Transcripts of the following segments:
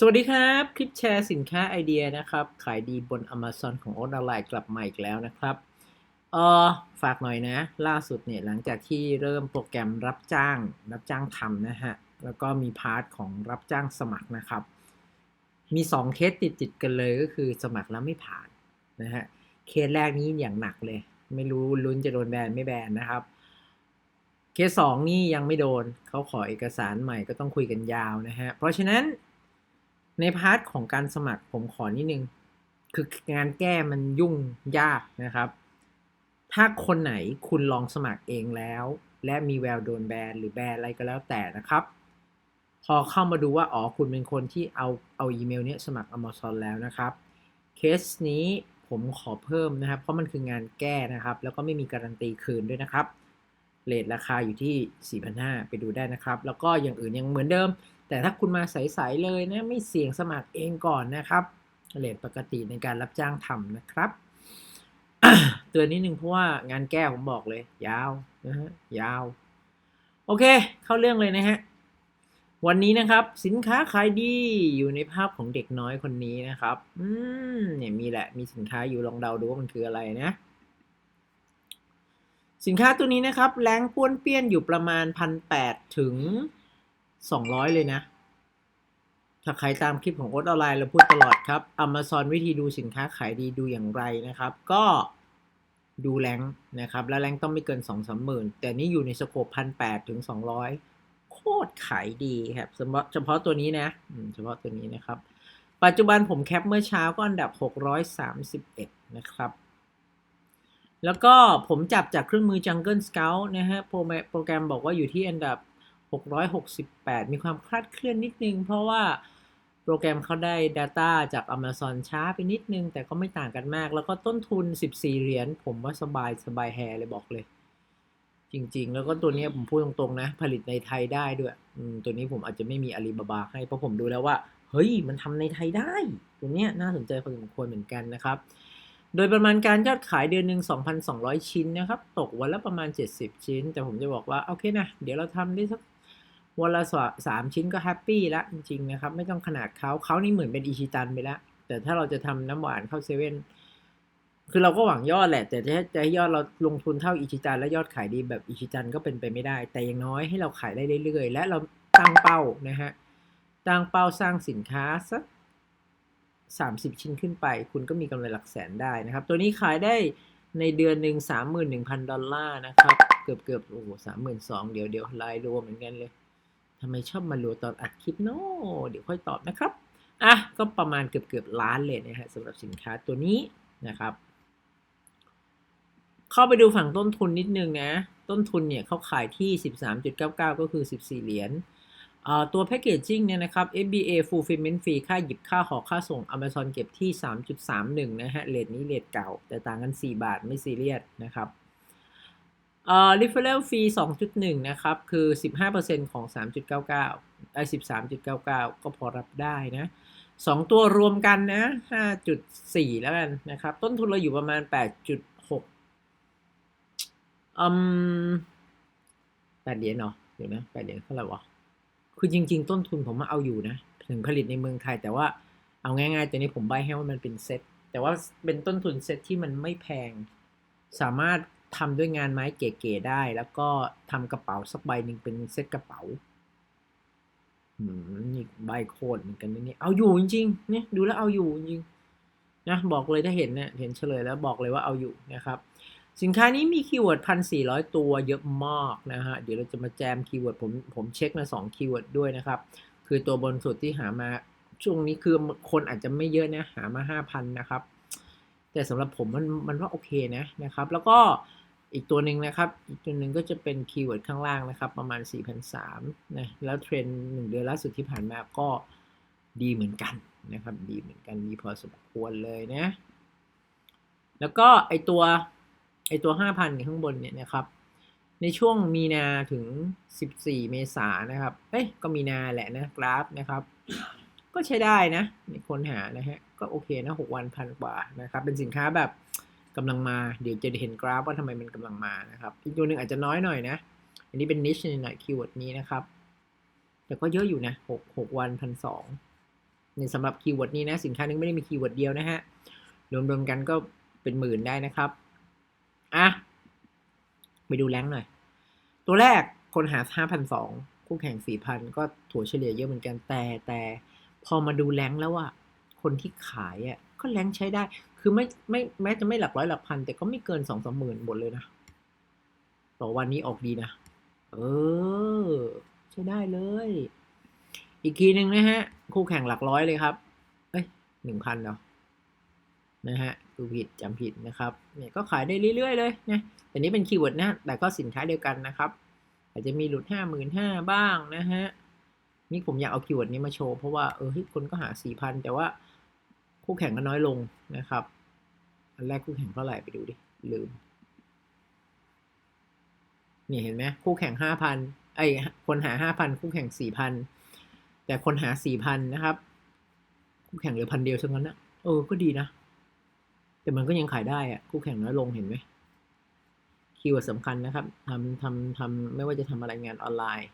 สวัสดีครับ คลิปแชร์สินค้าไอเดียนะครับ ขายดีบน Amazon ของโอ๊ตออนไลน์กลับมาอีกแล้วนะครับเออฝากหน่อยนะ ล่าสุดเนี่ยหลังจากที่เริ่มโปรแกรมรับจ้าง รับจ้างทำนะฮะ แล้วก็มีพาร์ทของรับจ้างสมัครนะครับ มี 2 เคสติดติดกันเลยก็คือสมัครแล้วไม่ผ่านนะฮะ เคสแรกนี้อย่างหนักเลย ไม่รู้ลุ้นจะโดนแบนไม่แบนนะครับ เคสสองนี่ยังไม่โดนเขาขอเอกสารใหม่ก็ต้องคุยกันยาวนะฮะ เพราะฉะนั้น ในพาร์ทของการสมัครผมขอนิดนึง คืองานแก้มันยุ่งยากนะครับ ถ้าคนไหนคุณลองสมัครเองแล้ว และมีแววโดนแบนหรือแบนอะไรก็แล้วแต่นะครับ พอเข้ามาดูว่าอ๋อคุณเป็นคนที่เอาเอาอีเมลเนี้ยสมัคร Amazon แล้วนะครับ เคสนี้ผมขอเพิ่มนะครับ เพราะมันคืองานแก้นะครับ แล้วก็ไม่มีการันตีคืนด้วยนะครับเรทราคาอยู่ที่ 4,500 ไปดูได้นะครับ แล้วก็อย่างอื่นยังเหมือนเดิม แต่ถ้าคุณมาใสๆเลยนะไม่เสี่ยงสมัครเองก่อนนะครับเรทปกติในการรับจ้างทำนะครับเตือนนิดนึงเพราะว่างานแก้ผมบอกเลย ยาวนะฮะยาว โอเค เข้าเรื่องเลยนะฮะวันนี้นะครับ สินค้าขายดีอยู่ในภาพของเด็กน้อยคนนี้นะครับ อืมเนี่ยมีแหละมีสินค้าอยู่ลองเดาดูว่ามันคืออะไรนะ สินค้าตัวนี้นะครับแรงป้วนเปี้ยนอยู่ประมาณพันแปดถึง สองร้อยเลยนะ ถ้าใครตามคลิปของโอ๊ตออนไลน์เราพูดตลอดครับ Amazon วิธีดูสินค้าขายดีดูอย่างไรนะครับ ก็ดูแรงนะครับ แล้วแรงต้องไม่เกิน2องสามหมื่นแต่นี่อยู่ในสโคปพันแปดถึงสองร้อยโคตรขายดีครับเฉพาะเฉพาะตัวนี้นะเฉพาะตัวนี้นะครับ ปัจจุบันผมแคปเมื่อเช้าก็อันดับ 631 นะครับ แล้วก็ผมจับจากเครื่องมือ Jungle Scout นะฮะโปรแกรมบอกว่าอยู่ที่อันดับ 668 มีความคลาดเคลื่อนนิดนึง เพราะว่าโปรแกรมเขาได้ Data จาก Amazon ช้าไปนิดนึง แต่ก็ไม่ต่างกันมาก แล้วก็ต้นทุน 14 เหรียญผมว่าสบายสบายแฮเลยบอกเลย จริง ๆ แล้วก็ตัวนี้ผมพูดตรง ๆ นะ ผลิตในไทยได้ด้วยตัวนี้ผมอาจจะไม่มีอาลีบาบาให้เพราะผมดูแล้วว่า เฮ้ย มันทำในไทยได้ ตัวนี้น่าสนใจพอสมควรเหมือนกันนะครับโดยประมาณการยอดขายเดือนหนึ่ง2,200 ชิ้นนะครับ ตกวันละประมาณ 70 ชิ้น แต่ผมจะบอกว่า โอเคนะ เดี๋ยวเราทำได้สัก วันละสามชิ้นก็แฮปปี้ละจริงๆนะครับ ไม่ต้องขนาดเขาเขานี่เหมือนเป็นอิชิตันไปแล้ว แต่ถ้าเราจะทำน้ำหวานเข้าเซเว่นคือเราก็หวังยอดแหละ แต่จะให้จะให้ยอดเราลงทุนเท่าอิชิตันและยอดขายดีแบบอิชิตันก็เป็นไปไม่ได้ แต่อย่างน้อยให้เราขายได้เรื่อยๆ และเราตั้งเป้านะฮะตั้งเป้าสร้างสินค้าสัก30ชิ้นขึ้นไป คุณก็มีกำไรหลักแสนได้นะครับ ตัวนี้ขายได้ในเดือนหนึ่ง31,000ดอลลาร์นะครับ เกือบเกือบโอ้โหสามหมื่นสองเดี๋ยวเดี๋ยวรายรวมเหมือนกันเลย ทำไมชอบมารัวตอนอัดคลิปเนาะเดี๋ยวค่อยตอบนะครับ อะ ก็ประมาณเกือบเกือบล้านเลยนะฮะสำหรับสินค้าตัวนี้นะครับ เข้าไปดูฝั่งต้นทุนนิดนึงนะ ต้นทุนเนี่ยเขาขายที่ 13.99 ก็คือ 14 เหรียญอ่าตัวแพ c เกจจิ้งเนี่ยนะครับ FBA fulfillment fee ค่าหยิบค่าห่อค่าส่ง Amazon เก็บที่ 3.31 นะฮะ เรทนี้เรทเก่า แต่ต่างกัน 4 บาทไม่ซีเรียสนะครับ อ่า referral fee 2.1 นะครับ คือ 15%ของ 3.99ไอ้13.99 ก็พอรับได้นะ2ตัวรวมกันนะ 5.4 แล้วกันนะครับ ต้นทุนเราอยู่ประมาณ 8.6อืม8เหรียญเนาะเดี๋ยวนะ8เหรียญเท่าไหร่วะ คือจริง ๆ ต้นทุนผมมาเอาอยู่นะ ถึงผลิตในเมืองไทยแต่ว่าเอาง่ายๆ ตัวนี้ผมใบให้ว่ามันเป็นเซ็ตแต่ว่าเป็นต้นทุนเซ็ตที่มันไม่แพง สามารถ ทำด้วยงานไม้เก๋ๆได้ แล้วก็ทำกระเป๋าสักใบหนึ่งเป็นเซ็ตกระเป๋าอืมนี่ใบโคตรเหมือนกันนี่เอาอยู่จริงๆเนี่ยดูแล้วเอาอยู่จริงนะบอกเลยถ้าเห็นเนี่ยเห็นเฉลยแล้วบอกเลยว่าเอาอยู่นะครับ สินค้านี้มีคีย์เวิร์ดพันสี่ร้อยตัวเยอะมากนะฮะเดี๋ยวเราจะมาแจมคีย์เวิร์ดผมผมเช็คมาสองคีย์เวิร์ดด้วยนะครับ คือตัวบนสุดที่หามาช่วงนี้คือคนอาจจะไม่เยอะนะหามาห้าพันนะครับ แต่สำหรับผมมันมันว่าโอเคนะนะครับ แล้วก็ อีกตัวหนึ่งนะครับ อีกตัวหนึ่งก็จะเป็นคีย์เวิร์ดข้างล่างนะครับ ประมาณ4 3 0 0นะแล้วเทรนด์หนึ่งเดือนล่าสุดที่ผ่านมาก็ดีเหมือนกันนะครับ ดีเหมือนกันดีพอสมควรเลยนะ แล้วก็ไอตัวไอตัว 5,000 ข้างบนเนี่ยนะครับ ในช่วงมีนาถึง 14 เมษายนนะครับ เอ้ยก็มีนาแหละนะกราฟนะครับ ก็ใช้ได้นะมีคนหานะฮะก็โอเคนะ 6 วันพันกว่านะครับ เป็นสินค้าแบบ กำลังมา เดี๋ยวจะเห็นกราฟว่าทำไมมันกำลังมานะครับ อีกตัวหนึ่งอาจจะน้อยหน่อยนะ อันนี้เป็นนิชหน่อยคีย์เวิร์ดนี้นะครับ แต่ก็เยอะอยู่นะ6 6วันพันสองในสำหรับคีย์เวิร์ดนี้นะ สินค้านึงไม่ได้มีคีย์เวิร์ดเดียวนะฮะ รวมๆกันก็เป็นหมื่นได้นะครับ อะ ไปดูแรงหน่อย ตัวแรกคนหา5,200คู่แข่ง4,000ก็ถัวเฉลี่ยเยอะเหมือนกันแต่แต่พอมาดูแรงแล้วอะ คนที่ขายอะก็แรงใช้ได้ คือไม่ไม่แม้จะไม่หลักร้อยหลักพัน แต่ก็ไม่เกินสองสามหมื่นหมดเลยนะ ต่อวันนี้ออกดีนะ เออ ใช้ได้เลย อีกทีหนึ่งนะฮะ คู่แข่งหลักร้อยเลยครับ เอ้ยหนึ่งพันเนาะนะฮะดูผิดจำผิดนะครับ เนี่ยก็ขายได้เรื่อยๆเลยนะแต่นี้เป็นคีย์เวิร์ดนะ แต่ก็สินค้าเดียวกันนะครับ อาจจะมีหลุดห้าหมื่นห้าบ้างนะฮะ นี่ผมอยากเอาคีย์เวิร์ดนี้มาโชว์ เพราะว่าเออคนก็หาสี่พันแต่ว่า คู่แข่งก็น้อยลงนะครับ อันแรกคู่แข่งเท่าไหร่ไปดูดิ ลืม นี่เห็นไหมคู่แข่งห้าพันไอคนหาห้าพันคู่แข่งสี่พันแต่คนหาสี่พันนะครับ คู่แข่งเหลือพันเดียวฉะนั้นนะเออก็ดีนะ แต่มันก็ยังขายได้อะคู่แข่งน้อยลงเห็นไหมคีย์เวิร์ดสำคัญนะครับทำทำทำไม่ว่าจะทำอะไรงานออนไลน์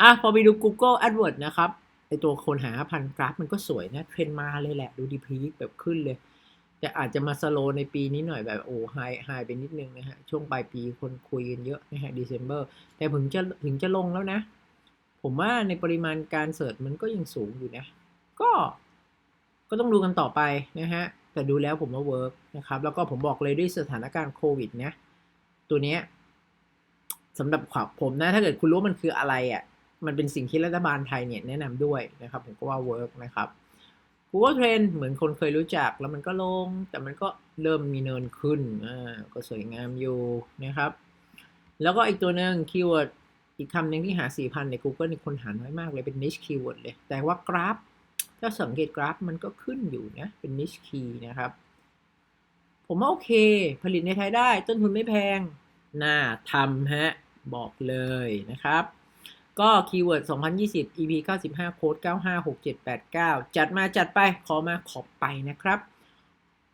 อะพอไปดู Google AdWords นะครับ ไอตัวคนหาพันกราฟมันก็สวยนะเทรนมาเลยแหละ ดูดีพีคแบบขึ้นเลย แต่อาจจะมาสโลในปีนี้หน่อยแบบโอ้ไฮไฮไปนิดนึงนะฮะ ช่วงปลายปีคนคุยกันเยอะนะฮะ December แต่ถึงจะถึงจะลงแล้วนะ ผมว่าในปริมาณการเสิร์ชมันก็ยังสูงอยู่นะ ก็ ก็ต้องดูกันต่อไปนะฮะ แต่ดูแล้วผมว่าเวิร์กนะครับ แล้วก็ผมบอกเลยด้วยสถานการณ์โควิดนะ ตัวเนี้ยสำหรับขวับผมนะ ถ้าเกิดคุณรู้มันคืออะไรอะ่ะ มันเป็นสิ่งที่รัฐบาลไทยเนี่ยแนะนำด้วยนะครับ ผมก็ว่าเวิร์กนะครับ Google Trend เหมือนคนเคยรู้จักแล้วมันก็ลง แต่มันก็เริ่มมีเนินขึ้นอ่าก็สวยงามอยู่นะครับ แล้วก็อีกตัวหนึ่งคีย์เวิร์ดอีกคำหนึ่งที่หา 4,000 ใน Google นี่คนหาน้อยมากเลยเป็น niche keyword เลย แต่ว่ากราฟ ถ้าสังเกตกราฟมันก็ขึ้นอยู่นะ เป็น niche key นะครับ ผมว่าโอเค ผลิตในไทยได้ ต้นทุนไม่แพง น่าทำฮะ บอกเลยนะครับ ก็คีย์เวิร์ด 2020 EP 95 โค้ด 956789 จัดมาจัดไป ขอมาขอบไปนะครับ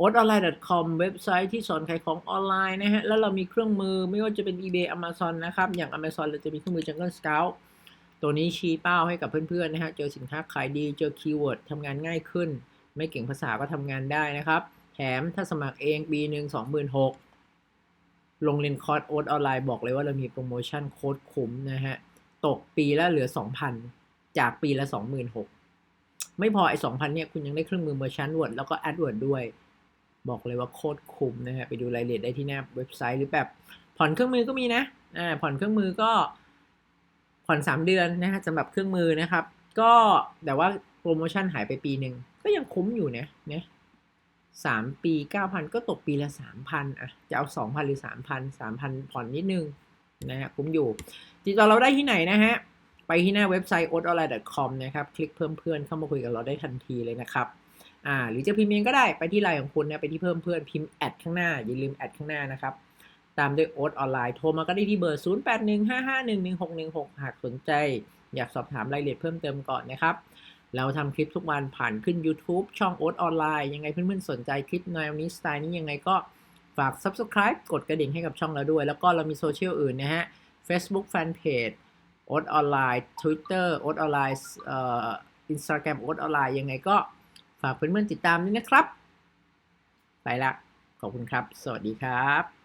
o t o n l i n e c o m เว็บไซต์ที่สอนขายของออนไลน์นะฮะ แล้วเรามีเครื่องมือไม่ว่าจะเป็น eBay Amazon นะครับ อย่าง Amazon เราจะมีเครื่องมือ Jungle Scout ตัวนี้ชี้เป้าให้กับเพื่อนๆนะฮะ เจอสินค้าขายดี เจอคีย์เวิร์ดทำงานง่ายขึ้น ไม่เก่งภาษาก็ทำงานได้นะครับ แถมถ้าสมัครเองปีหนึ่ง26,000ลงเรียนคอร์สโอ๊ตออนไลน์บอกเลยว่าเรามีโปรโมชั่นโค้ดคุ้มนะฮะ ตกปีละเหลือ2,000จากปีละ26,000ไม่พอไอ้2,000เนี่ยคุณยังได้เครื่องมือ Merchant Word แล้วก็ AdWords ด้วย บอกเลยว่าโคตรคุ้มนะฮะไปดูรายละเอียดได้ที่หน้าเว็บไซต์หรือแบบผ่อนเครื่องมือก็มีนะอ่าผ่อนเครื่องมือก็ผ่อน3เดือนนะฮะสำหรับเครื่องมือนะครับ ก็แต่ว่าโปรโมชั่นหายไปปีหนึ่งก็ยังคุ้มอยู่นะเนี่ยสามปีเก้าพันก็ตกปีละสามพันอะจะเอาสองพันหรือสามพันสามพันผ่อนนิดนึง นะฮะคุ้มอยู่ติดต่อเราได้ที่ไหนนะฮะ ไปที่หน้าเว็บไซต์ o t o n l i n e c o m นะครับ คลิกเพิ่มเพื่อนเข้ามาคุยกับเราได้ทันทีเลยนะครับอ่าหรือจะพิมพ์เองก็ได้ไปที่ไลน์ของคุณนะไปที่เพิ่มเพื่อนพิมพ์แอดข้างหน้า อย่าลืมแอดข้างหน้านะครับ ตามด้วยโอ๊ตออนไลน์โทรมาก็ได้ที่เบอร์ 0815511616 หากสนใจ อยากสอบถามรายละเอียดเพิ่มเติมก่อนนะครับเราทำคลิปทุกวันผ่านขึ้น YouTube ช่องโอ๊ตออนไลน์ยังไงเพื่อนๆสนใจคลิปแนวนี้สไตล์นี้ยังไงก็ ฝาก Subscribe กดกระดิ่งให้กับช่องเราด้วย แล้วก็เรามีโซเชียลอื่นนะฮะ Facebook Fanpage โอ๊ตออนไลน์ Twitter โอ๊ตออนไลน์เอ่อ Instagram โอ๊ตออนไลน์ยังไงก็ฝากเพื่อนๆติดตามด้วยนะครับ ไปละ ขอบคุณครับ สวัสดีครับ